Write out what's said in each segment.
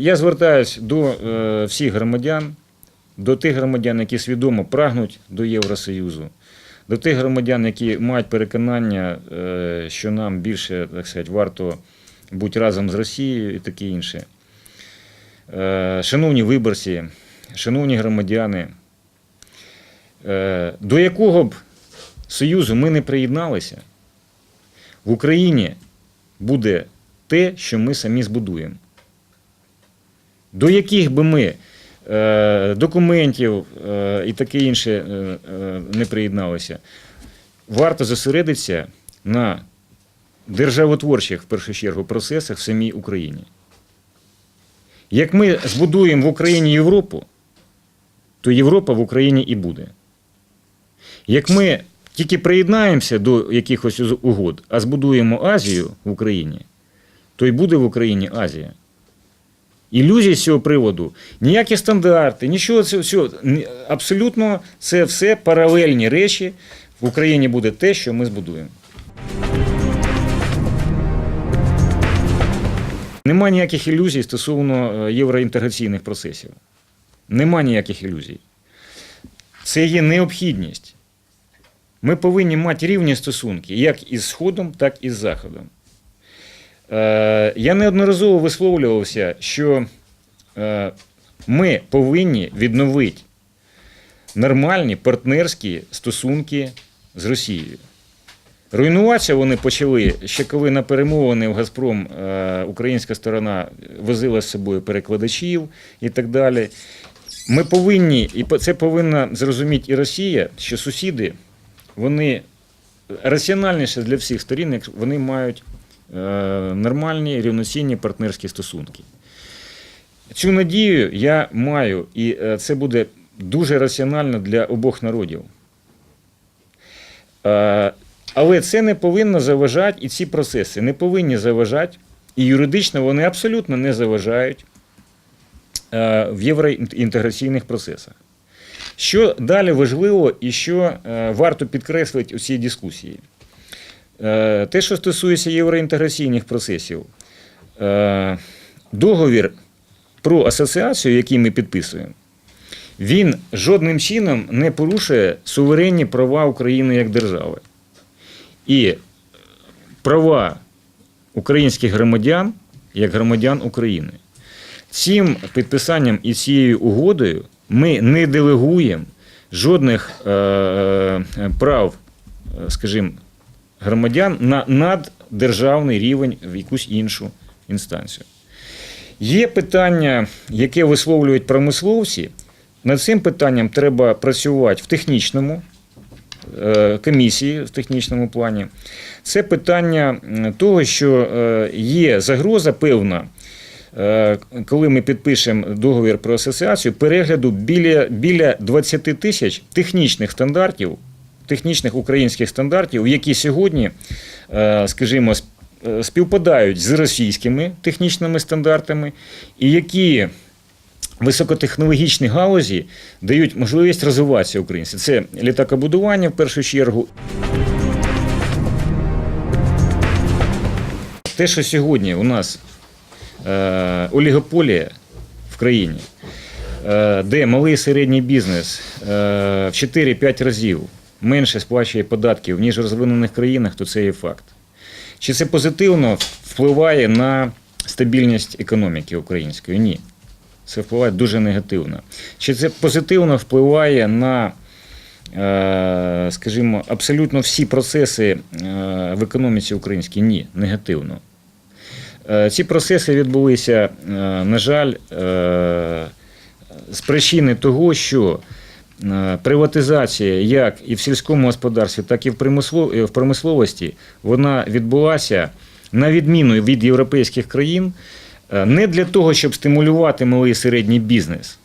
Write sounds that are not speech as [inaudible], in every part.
я звертаюся до е, всіх громадян, до тих громадян, які свідомо прагнуть до Євросоюзу, до тих громадян, які мають переконання, е, що нам більше так сказати, варто бути разом з Росією і таке інше. Е, Шановні виборці, шановні громадяни, до якого б Союзу ми не приєдналися, в Україні буде те, що ми самі збудуємо. До яких би ми е, документів е, і таке інше е, не приєдналися, варто зосередитися на державотворчих, в першу чергу, процесах в самій Україні. Як ми збудуємо в Україні Європу, то Європа в Україні і буде. Як ми тільки приєднаємося до якихось угод, а збудуємо Азію в Україні, то й буде в Україні Азія. Ілюзій з цього приводу, ніякі стандарти, нічого цього всього. Абсолютно це все паралельні речі. В Україні буде те, що ми збудуємо. Нема ніяких ілюзій стосовно е, євроінтеграційних процесів. Нема ніяких ілюзій. Це є необхідність. Ми повинні мати рівні стосунки як із Сходом, так і з Заходом. Е, Я неодноразово висловлювався, що е, ми повинні відновити нормальні партнерські стосунки з Росією. Руйнуватися вони почали ще коли на перемовини в Газпром е, українська сторона возила з собою перекладачів і так далі. Ми повинні, і це повинна зрозуміти і Росія, що сусіди, вони раціональніше для всіх сторін, як вони мають нормальні рівноцінні партнерські стосунки. Цю надію я маю, і е, це буде дуже раціонально для обох народів. Е, Але це не повинно заважати, і ці процеси не повинні заважати, і юридично вони абсолютно не заважають е, в євроінтеграційних процесах. Що далі важливо і що е, варто підкреслити у цій дискусії? Е, Те, що стосується євроінтеграційних процесів, е, договір про асоціацію, який ми підписуємо, він жодним чином не порушує суверенні права України як держави. І права українських громадян як громадян України. Цим підписанням і цією угодою ми не делегуємо жодних е, е, прав, скажімо, громадян на наддержавний рівень в якусь іншу інстанцію. Є питання, яке висловлюють промисловці. Над цим питанням треба працювати в технічному е, комісії в технічному плані. Це питання того, що е, є загроза певна, е, коли ми підпишемо договір про асоціацію, перегляду біля, біля 20 тисяч технічних стандартів, технічних українських стандартів, які сьогодні, е, скажімо, е, співпадають з російськими технічними стандартами, і які високотехнологічні галузі дають можливість розвиватися українцям. Це літакобудування в першу чергу. Те, що сьогодні у нас е, олігополія в країні, е, де малий і середній бізнес е, в 4-5 разів менше сплачує податків, ніж в розвинених країнах, то це є факт. Чи це позитивно впливає на стабільність економіки української? Ні. Це впливає дуже негативно. Чи це позитивно впливає на, е, скажімо, абсолютно всі процеси е, в економіці українській? Ні, негативно. Е, Ці процеси відбулися, на жаль, з причини того, що приватизація як і в сільському господарстві, так і в е, промисловості, вона відбулася на відміну від європейських країн е, не для того, щоб стимулювати малий і середній бізнес,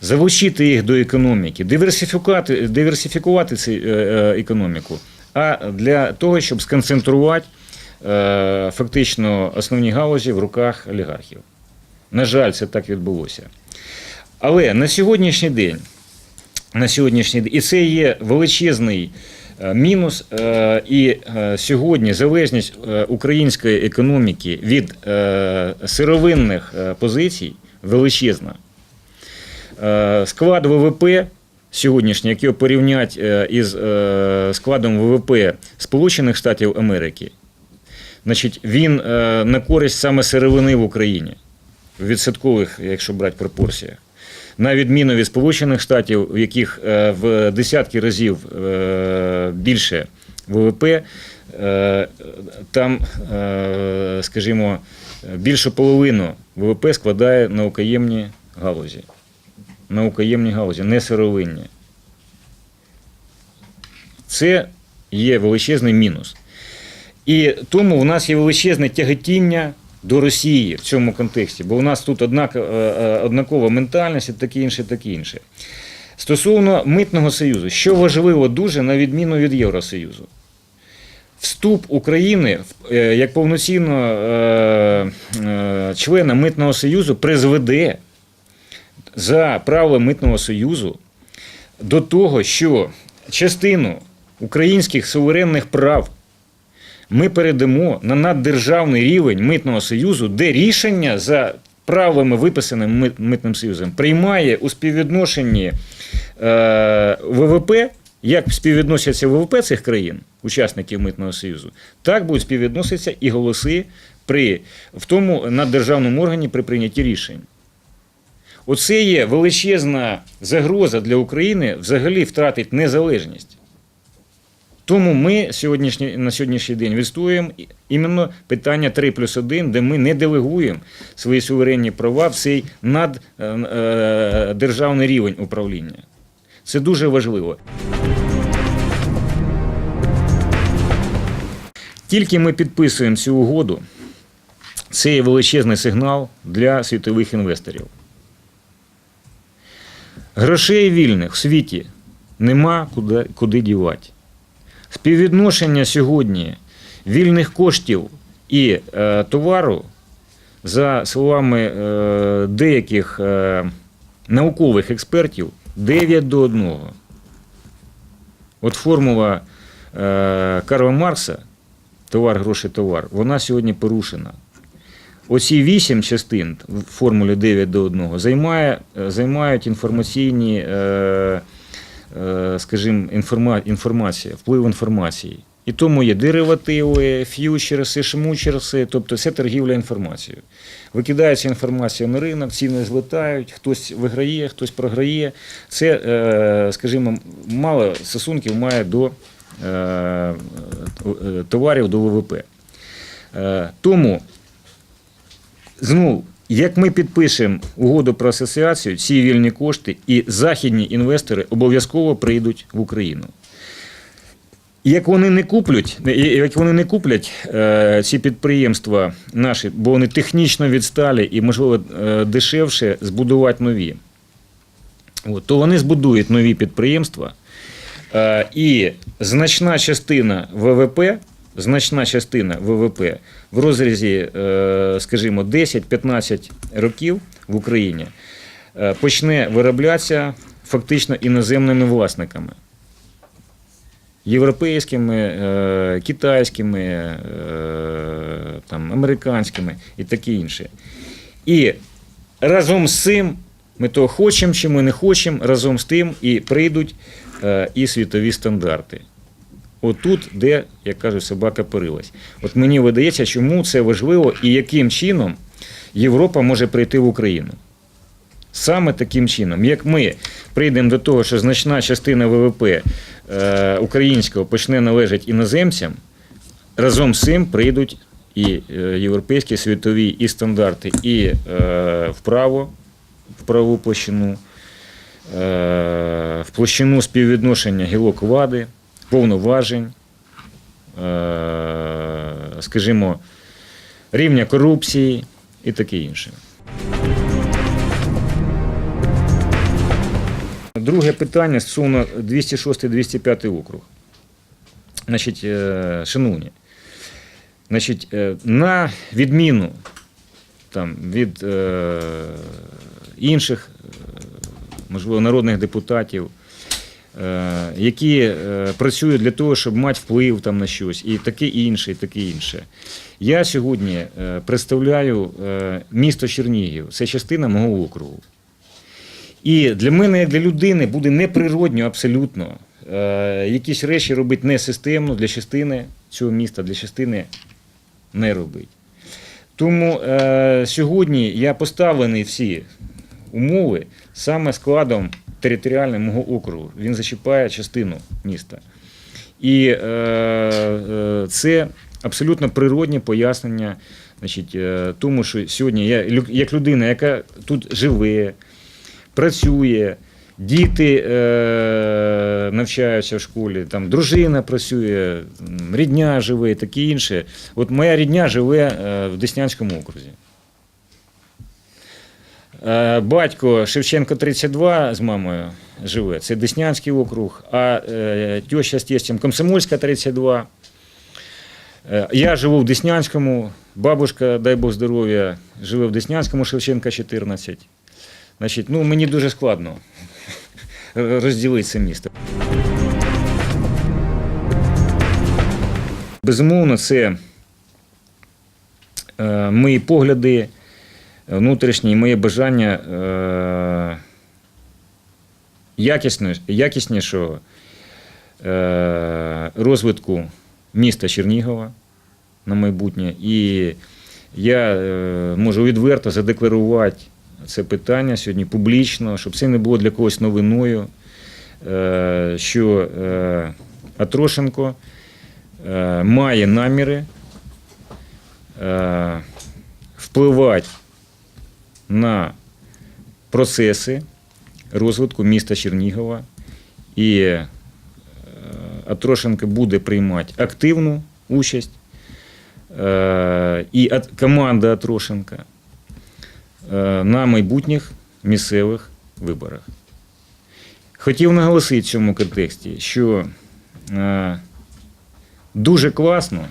залучити їх до економіки, диверсифікувати, диверсифікувати цю е, е, економіку, а для того, щоб сконцентрувати е, фактично основні галузі в руках олігархів. На жаль, це так відбулося. Але на сьогоднішній день, на сьогоднішній день, і це є величезний Е, Мінус е, і е, сьогодні залежність української економіки від сировинних позицій величезна. Склад ВВП сьогоднішній, який порівнять е, із складом ВВП Сполучених Штатів Америки, значить, він на користь саме сировини в Україні в відсоткових, якщо брати пропорціях. На відміну від Сполучених Штатів, в яких е, в десятки разів е, більше ВВП, е, там, скажімо, більшу половину ВВП складає наукоємні галузі. Наукоємні галузі, не сировинні. Це є величезний мінус. І тому в нас є величезне тяготіння до Росії в цьому контексті, бо у нас тут однак, е, е, однакова ментальність і таке інше, таке інше. Стосовно митного союзу, що важливо дуже на відміну від Євросоюзу. Вступ України е, як повноцінного члена митного союзу призведе за правилами митного союзу до того, що частину українських суверенних прав ми передамо на наддержавний рівень митного союзу, де рішення за правилами, виписаними митним союзом, приймає у співвідношенні е, ВВП, як співвідносяться ВВП цих країн, учасників митного союзу, так будуть співвідноситися і голоси при в тому наддержавному органі при прийнятті рішень. Оце є величезна загроза для України взагалі втратить незалежність. Тому ми сьогоднішній, на сьогоднішній день відстоюємо іменно питання 3 плюс 1, де ми не делегуємо свої суверенні права в цей наддержавний рівень управління. Це дуже важливо. Тільки ми підписуємо цю угоду, це є величезний сигнал для світових інвесторів. Грошей вільних в світі нема куди, куди дівати. Співвідношення сьогодні вільних коштів і е, товару, за словами е, деяких е, наукових експертів, 9 до 1. От формула е, Карла Маркса товар, гроші, товар, вона сьогодні порушена. Оці вісім частин в формулі 9 до 1 займає, е, займають інформаційні, е, скажімо, інформа, інформація, вплив інформації. І тому є деривативи, ф'ючерси, шмучерси, тобто це торгівля інформацією. Викидається інформація на ринок, ціни злетають, хтось виграє, хтось програє. Це, е, скажімо, мало стосунків має до е, е, товарів до ВВП. Е, Тому Знову, як ми підпишемо угоду про асоціацію, ці вільні кошти і західні інвестори обов'язково прийдуть в Україну. Як вони не куплять, як вони не куплять е, ці підприємства наші, бо вони технічно відсталі і, можливо, е, дешевше збудувати нові, то вони збудують нові підприємства, е, і значна частина ВВП, значна частина ВВП в розрізі, е, скажімо, 10-15 років в Україні е, почне вироблятися фактично іноземними власниками. Європейськими, е, китайськими, там, американськими і таке інше. І разом з цим, ми то хочемо чи ми не хочемо, разом з тим і прийдуть і світові стандарти. Отут, де, як кажуть, собака порилась. От мені видається, чому це важливо і яким чином Європа може прийти в Україну. Саме таким чином, як ми прийдемо до того, що значна частина ВВП е, українського почне належати іноземцям, разом з цим прийдуть і е, європейські світові і стандарти, і е, вправо, в правову площину, в площину співвідношення гілок влади, повноважень, е, скажімо, рівня корупції і таке інше. Друге питання стосовно 206-205 округ. Значить, е, шановні, значить, е, на відміну там, від е, інших, можливо, народних депутатів, які е, працюють для того, щоб мати вплив там на щось, і таке інше, і таке інше. Я сьогодні е, представляю е, місто Чернігів, це частина мого округу. І для мене, як для людини, буде неприродньо абсолютно е, якісь речі робити не системно для частини цього міста, для частини не робити. Тому е, сьогодні я поставлений всі умови саме складом територіальним мого округу. Він зачіпає частину міста. І е, е, це абсолютно природне пояснення значить, е, тому, що сьогодні я як людина, яка тут живе, працює, діти е, навчаються в школі, там дружина працює, рідня живе і таке інше. От моя рідня живе е, в Деснянському окрузі. Е, Батько Шевченко 32 з мамою живе, це Деснянський округ, а е, теща з тестем Комсомольська 32. Е, Я живу в Деснянському, бабушка, дай Бог здоров'я, живе в Деснянському, Шевченка 14. Значить, ну, мені дуже складно [laughs] розділити це місто. Безумовно, це мої погляди внутрішні, і моє бажання е, якіснішого е, розвитку міста Чернігова на майбутнє. І я е, можу відверто задекларувати це питання сьогодні публічно, щоб це не було для когось новиною, що Атрошенко має наміри впливати на процеси розвитку міста Чернігова. І е, Атрошенко буде приймати активну участь. Е, І команда Атрошенка е, на майбутніх місцевих виборах. Хотів наголосити в цьому контексті, що дуже класно,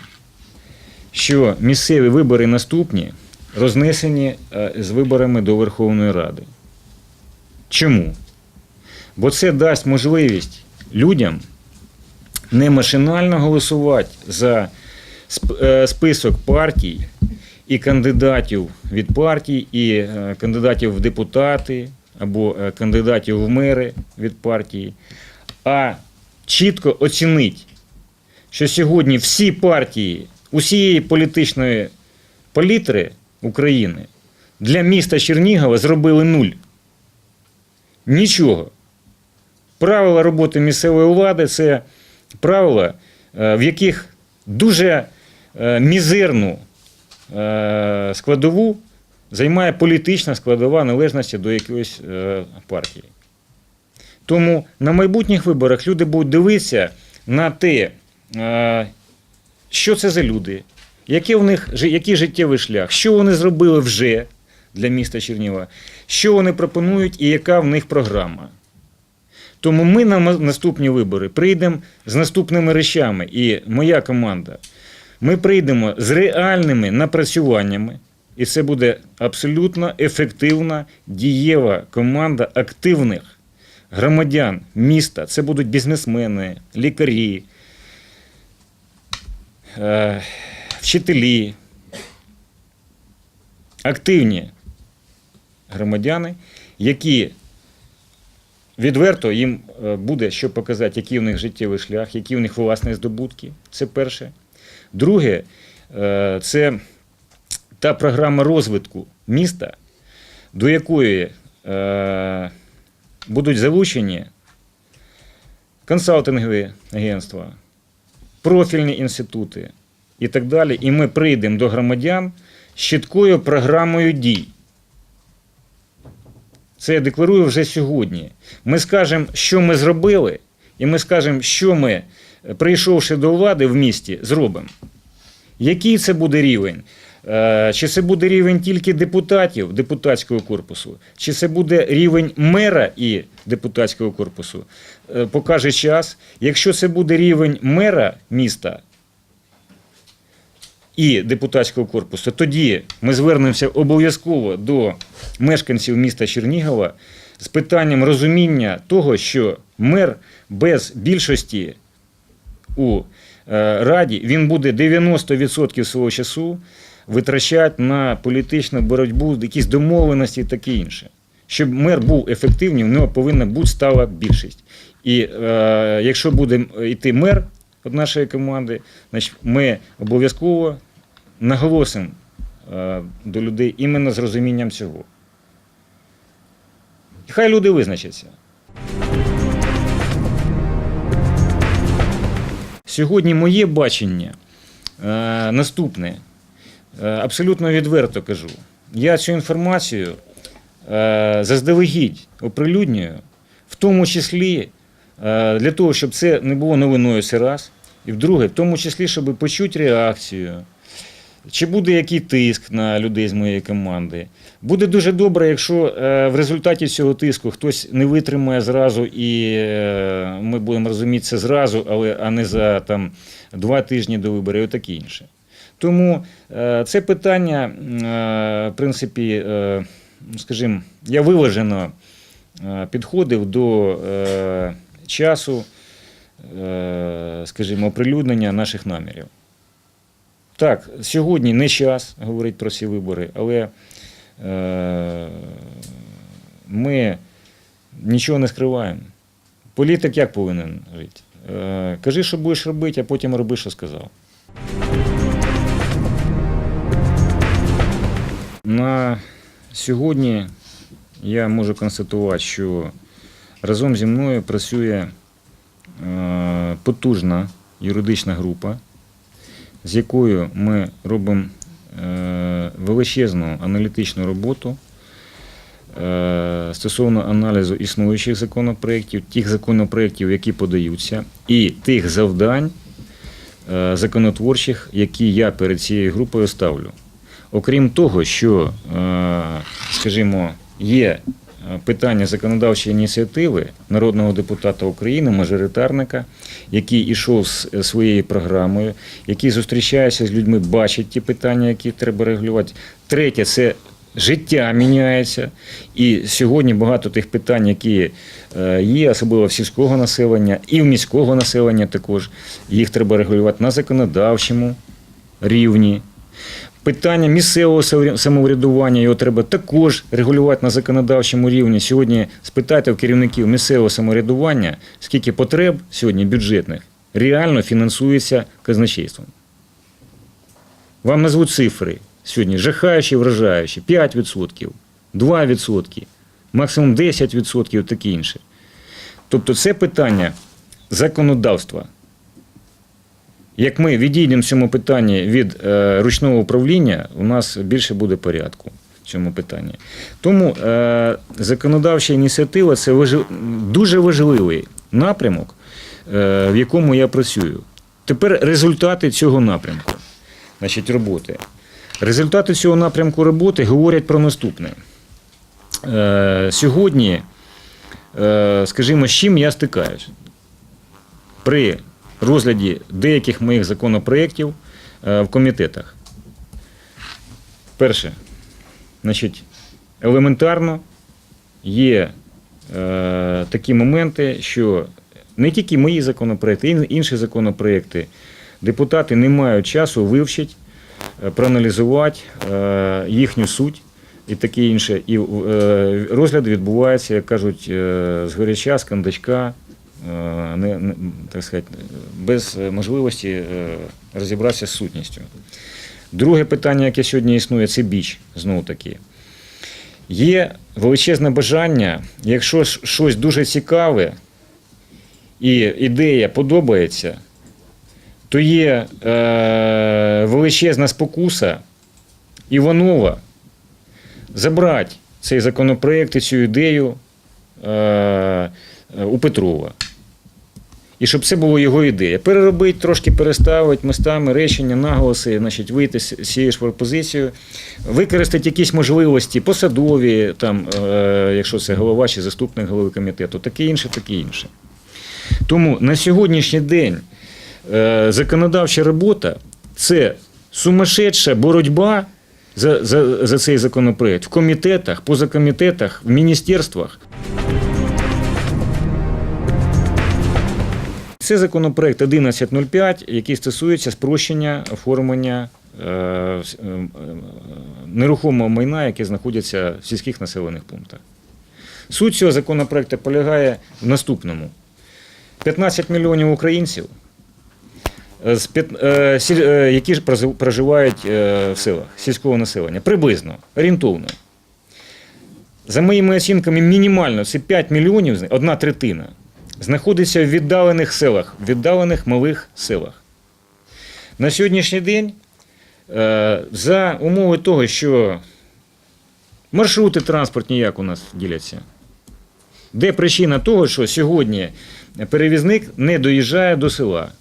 що місцеві вибори наступні рознесені е, з виборами до Верховної Ради. Чому? Бо це дасть можливість людям не машинально голосувати за е, список партій і кандидатів від партій, і е, кандидатів в депутати або кандидатів в мери від партії, а чітко оцінить, що сьогодні всі партії усієї політичної палітри України для міста Чернігова зробили нуль. Нічого. Правила роботи місцевої влади це правила, е, в яких дуже е, мізерну е, складову займає політична складова належності до якоїсь партії. Тому на майбутніх виборах люди будуть дивитися на те, що це за люди, який у них який життєвий шлях, що вони зробили вже для міста Чернігова, що вони пропонують і яка в них програма. Тому ми на наступні вибори прийдемо з наступними речами, і моя команда. Ми прийдемо з реальними напрацюваннями, і це буде абсолютно ефективна, дієва команда активних громадян міста. Це будуть бізнесмени, лікарі, е, вчителі, активні громадяни, які відверто їм е, буде що показати, який в них життєвий шлях, які в них власні здобутки. Це перше. Друге, е, це та програма розвитку міста, до якої е, будуть залучені консалтингові агентства, профільні інститути і так далі. І ми прийдемо до громадян з чіткою програмою дій. Це я декларую вже сьогодні. Ми скажемо, що ми зробили, і ми скажемо, що ми, е, прийшовши до влади в місті, зробимо. Який це буде рівень? Е, Чи це буде рівень тільки депутатів, депутатського корпусу, чи це буде рівень мера і депутатського корпусу? Е, Покаже час. Якщо це буде рівень мера міста і депутатського корпусу, тоді ми звернемося обов'язково до мешканців міста Чернігова з питанням розуміння того, що Мер без більшості у е, Раді він буде 90% свого часу витрачати на політичну боротьбу, якісь домовленості і таке інше. Щоб мер був ефективний, в нього повинна бути стала більшість. І е, якщо буде йти мер від нашої команди, значить ми обов'язково наголосимо е, до людей іменно з розумінням цього. І хай люди визначаться. Сьогодні моє бачення е, наступне. Е, абсолютно відверто кажу. Я цю інформацію е, заздалегідь оприлюднюю, в тому числі е, для того, щоб це не було новиною раз. І вдруге, в тому числі, щоб почути реакцію. Чи буде який тиск на людей з моєї команди? Буде дуже добре, якщо е, в результаті цього тиску хтось не витримає зразу, і е, ми будемо розуміти це зразу, але а не за там два тижні до виборів і таке інше. Тому е, це питання, в принципі, скажімо, я виважено підходив до часу, скажімо, оприлюднення наших намірів. Так, сьогодні не час говорити про ці вибори, але е, ми нічого не скриваємо. Політик як повинен жити? Е, кажи, що будеш робити, а потім роби, що сказав. На сьогодні я можу констатувати, що разом зі мною працює е, потужна юридична група, з якою ми робимо е, величезну аналітичну роботу е, стосовно аналізу існуючих законопроєктів, тих законопроєктів, які подаються, і тих завдань е, законотворчих, які я перед цією групою ставлю. Окрім того, що, скажімо, є питання законодавчої ініціативи народного депутата України, мажоритарника, який ішов з е, своєю програмою, який зустрічається з людьми, бачить ті питання, які треба регулювати. Третє це життя міняється. І сьогодні багато тих питань, які е, є, особливо в сільського населення і в міського населення також, їх треба регулювати на законодавчому рівні. Питання місцевого самоврядування його треба також регулювати на законодавчому рівні. Сьогодні спитайте в керівників місцевого самоврядування, скільки потреб сьогодні бюджетних реально фінансується казначейством. Вам назвуть цифри сьогодні жахаючі, вражаючі, 5%, 2%, максимум 10%, таке інше. Тобто це питання законодавства. Як ми відійдемо в цьому питанні від е, ручного управління, у нас більше буде порядку в цьому питанні. Тому е, законодавча ініціатива це дуже важливий напрямок, е, в якому я працюю. Тепер результати цього напрямку, значить, роботи. Результати цього напрямку роботи говорять про наступне. Сьогодні, скажімо, з чим я стикаюсь? При розгляді деяких моїх законопроєктів е, в комітетах. Перше, значить, елементарно є е, такі моменти, що не тільки мої законопроекти, інші законопроекти депутати не мають часу вивчити, е, проаналізувати е, їхню суть і таке інше. І е, розгляд відбувається, як кажуть, е, з е, не, не, так сказати, без е, можливості е, розібратися з сутністю. Друге питання, яке сьогодні існує, це біч, знову таки. Є величезне бажання, якщо щось дуже цікаве і ідея подобається, то є е, величезна спокуса Іванова забрати цей законопроект і цю ідею е, е, у Петрова. І щоб це була його ідея. Переробити, трошки переставити містами речення, наголоси, значить, вийти з цією ж пропозицією, використати якісь можливості посадові, там, е, якщо це голова чи заступник голови комітету, таке інше, таке інше. Тому на сьогоднішній день е, законодавча робота це сумасшедша боротьба за, за, за цей законопроект в комітетах, позакомітетах, в міністерствах. Це законопроект 1105, який стосується спрощення оформлення е, е, е, нерухомого майна, яке знаходиться в сільських населених пунктах. Суть цього законопроекту полягає в наступному: 15 мільйонів українців, які проживають в селах сільського населення, приблизно орієнтовно. За моїми оцінками, мінімально це 5 мільйонів, одна третина, знаходиться в віддалених селах, в віддалених малих селах. На сьогоднішній день, е, за умови того, що маршрути транспортні як у нас діляться, де причина того, що сьогодні перевізник не доїжджає до села?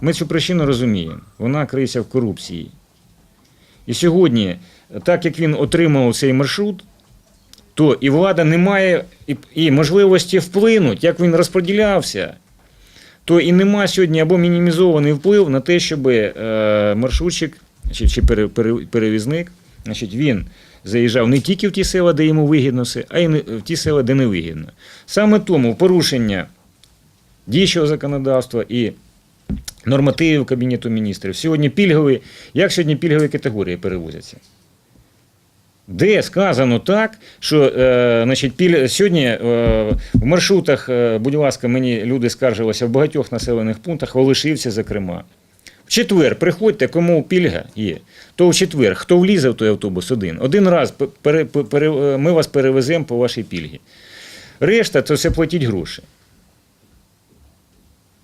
Ми цю причину розуміємо. Вона криється в корупції. І сьогодні, так як він отримав цей маршрут, то і влада не має і, можливості вплинути, як він розподілявся, то і нема сьогодні або мінімізований вплив на те, щоб е, маршрутчик чи, чи пере, пере, перевізник, значить, він заїжджав не тільки в ті села, де йому вигідно все, а й в ті села, де не вигідно. Саме тому порушення діючого законодавства і нормативів Кабінету міністрів. Сьогодні пільгові, як сьогодні пільгові категорії перевозяться? Де сказано так, що е, значить, піль... сьогодні е, в маршрутах, е, будь ласка, мені люди скаржилися в багатьох населених пунктах, Олешивці, зокрема. В четвер приходьте, кому пільга є, то в четвер, хто влізе в той автобус один, один раз пере, пере, е, ми вас перевеземо по вашій пільгі. Решта це платіть гроші.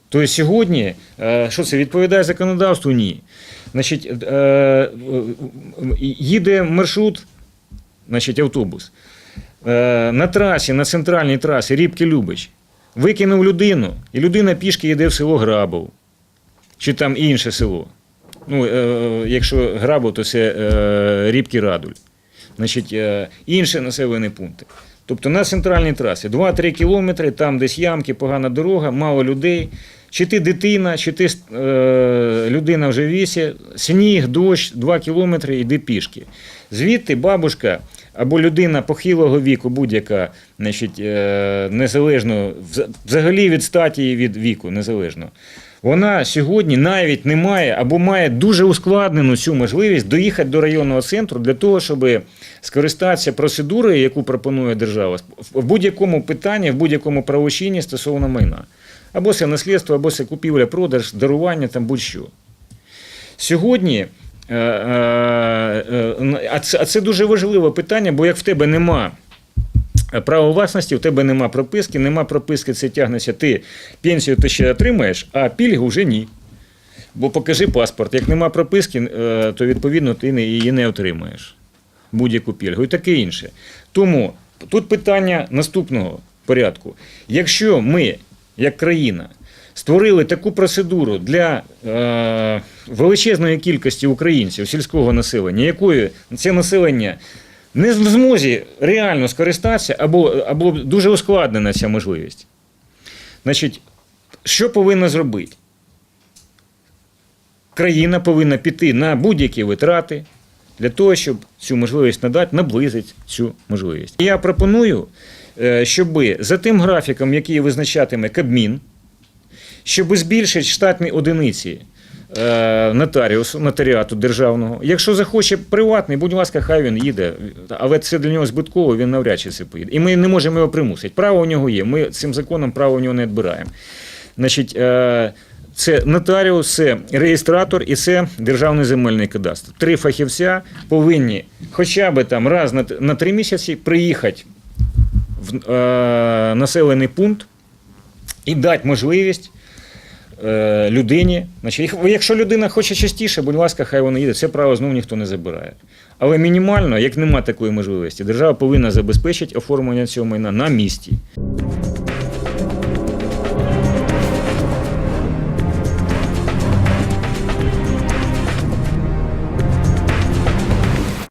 Тобто сьогодні, е, що це відповідає законодавству? Ні. Значить, е, їде маршрут, значить, автобус. Е, На трасі, на центральній трасі Рібки Любич. Викинув людину, і людина пішки йде в село Грабов. Чи там інше село. Ну, е, якщо Грабов, то це е, Рібки Радуль. Значить, інші населені пункти. Тобто на центральній трасі 2-3 кілометри, там десь ямки, погана дорога, мало людей. Чи ти дитина, чи ти е, людина вже вісі, сніг, дощ, 2 кілометри, йди пішки. Звідти бабушка або людина похилого віку, будь-яка, значить, е, незалежно, взагалі від статі від віку, незалежно. Вона сьогодні навіть не має або має дуже ускладнену цю можливість доїхати до районного центру для того, щоб скористатися процедурою, яку пропонує держава, в будь-якому питанні, в будь-якому правочині стосовно майна. Або це наслідство, або це купівля, продаж, дарування, там будь-що. Сьогодні. е, е, е, А це, дуже важливе питання, бо як в тебе нема права власності, в тебе нема прописки, нема прописки, це тягнеться. Ти пенсію ти ще отримаєш, а пільгу вже ні. Бо покажи паспорт. Як нема прописки, то відповідно ти її не отримаєш. Будь-яку пільгу і таке інше. Тому тут питання наступного порядку. Якщо ми, як країна, створили таку процедуру для е, величезної кількості українців сільського населення, якою це населення не в змозі реально скористатися, або, або дуже ускладнена ця можливість. Значить, що повинна зробити? Країна повинна піти на будь-які витрати для того, щоб цю можливість надати, наблизити цю можливість. Я пропоную, е, щоб за тим графіком, який визначатиме Кабмін, щоб збільшити штатні одиниці е, нотаріусу, нотаріату державного. Якщо захоче приватний, будь ласка, хай він їде. Але це для нього збитково, він навряд чи це поїде. І ми не можемо його примусити. Право у нього є. Ми цим законом право у нього не відбираємо. Значить, е, це нотаріус, це реєстратор і це державний земельний кадастр. Три фахівця повинні хоча б там раз на три місяці приїхати в е, населений пункт і дати можливість е, людині. Значить, якщо людина хоче частіше, будь ласка, хай вона їде. Це право знову ніхто не забирає. Але мінімально, як нема такої можливості, держава повинна забезпечити оформлення цього майна на місці.